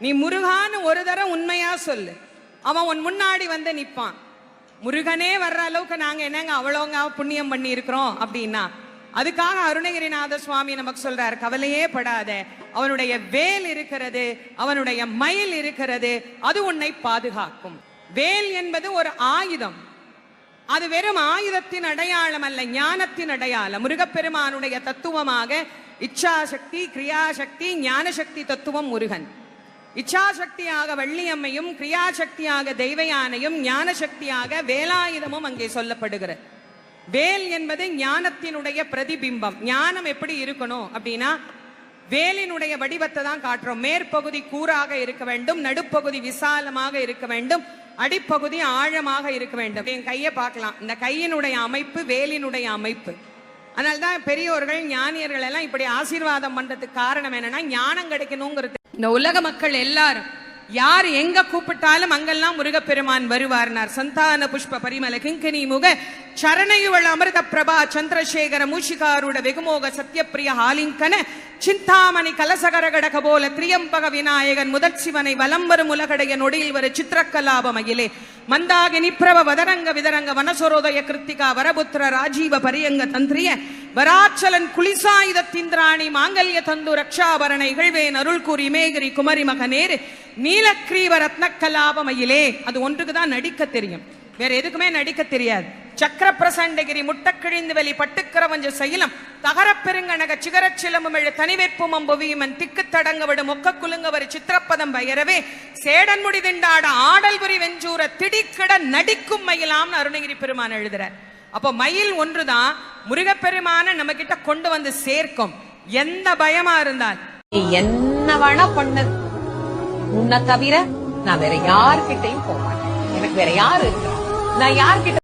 நீ முருகான்னு ஒரு தரம் உண்மையா சொல்லு. அவன் உன் முன்னாடி வந்து நிற்பான் முருகனே வர்ற அளவுக்கு நாங்க என்னங்க அவ்வளோங்க புண்ணியம் பண்ணி இருக்கிறோம் அப்படின்னா? அதுக்காக அருணகிரிநாத சுவாமி நமக்கு சொல்றார் கவலையே படாத. அவனுடைய வேல் இருக்கிறது அவனுடைய மயில் இருக்கிறது அது உன்னை பாதுகாக்கும். வேல் என்பது ஒரு ஆயுதம். அது வெறும் ஆயுதத்தின் அடையாளம் அல்ல ஞானத்தின் அடையாளம். முருகப்பெருமானுடைய தத்துவமாக இச்சாசக்தி கிரியாசக்தி ஞானசக்தி தத்துவம் முருகன். இச்சாசக்தியாக வள்ளியம்மையும் கிரியாசக்தியாக தெய்வயானையும் ஞானசக்தியாக வேலாயுதமும் அங்கே சொல்லப்படுகிறது. வேல் என்பது ஞானத்தினுடைய பிரதிபிம்பம். ஞானம் எப்படி இருக்கணும் அப்படின்னா வேலினுடைய வடிவத்தை தான் காட்டுறோம். மேற்பகுதி கூறாக இருக்க வேண்டும் நடுப்பகுதி விசாலமாக இருக்க வேண்டும் அடிப்பகுதி ஆழமாக இருக்க வேண்டும். என் கையை பார்க்கலாம். இந்த கையினுடைய அமைப்பு வேலினுடைய அமைப்பு. அதனால தான் பெரியோர்கள் ஞானியர்கள் எல்லாம் இப்படி ஆசீர்வாதம் பண்றதுக்கு காரணம் என்னன்னா ஞானம் கிடைக்கணுங்கிறது இந்த உலக மக்கள் எல்லாரும் யார் எங்க கூப்பிட்டாலும் அங்கெல்லாம் முருகப்பெருமான் வருவார்னார் சந்தான புஷ்ப பரிமல கிங்கனி முக சரணையுவள் அமிர்த பிரபா சந்திரசேகர மூஷிகாருட வெகுமோக சத்யப்பிரிய ஹாலிங்கன சிந்தாமணி கலசகரகடக போல திரியம்பக விநாயகன் முதற் சிவனை வலம் வரும் உலகடைய நொடியில் வரு சித்திரக்கலாப மயிலே மந்தாகினி பிரப வதரங்க விதரங்க வனசரோதய கிருத்திகா வரபுத்திர ராஜீவ பரியங்க தந்திரிய வராச்சலன் குளிசாயுதத்திந்திராணி மாங்கல்ய தந்து ரக்ஷாபரண இகழ்வேன் அருள் கூறி மேகிரி குமரி மகனேரு நீலக்ரீவ ரத்னக்கலாபமயிலே. அது ஒன்றுக்கு தான் நடிக்க தெரியும். வேற எதுக்குமே நடிக்க தெரியாது. சக்கர பிரசண்டகிரி முட்டக்கிழிந்து வெளி பட்டுக்கரவஞ்ச சைலம் தகரப்பெருங்கனக சிகரச் எழு தனிவேற்பும் அம்புவியுமன் திக்கு தடங்க விடும் ஒக்க குலுங்கவரி சித்திரப்பதம் பயரவே. சேடன்முடி திண்டாட ஆடல் புரி வெஞ்சூர திடிக்கிட நடிக்கும் மயிலாம்னு அருணகிரி பெருமான் எழுதுறார். அப்போ மயில் ஒன்றுதான் முருகப்பெருமான நம்ம கிட்ட கொண்டு வந்து சேர்க்கும். எந்த பயமா இருந்தால். என்ன வேணா பண்ணு. உன்னை தவிர நான் வேற யார்கிட்டயும் போக மாட்டேன். எனக்கு வேற யாரு இருக்கா நான் யார்கிட்ட